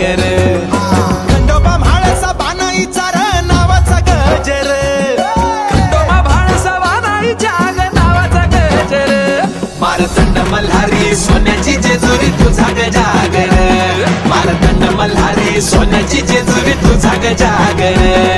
गजागर खंडोबा म्हाळसा नावाचा गजर खंडोबा भाळसा वानाईच्या आग नावाचा गजर मारतंड मल्हारी सोन्याची जेजुरी तुझा गजागर मारतंड मल्हारी सोन्याची जेजुरी तुझा गजागर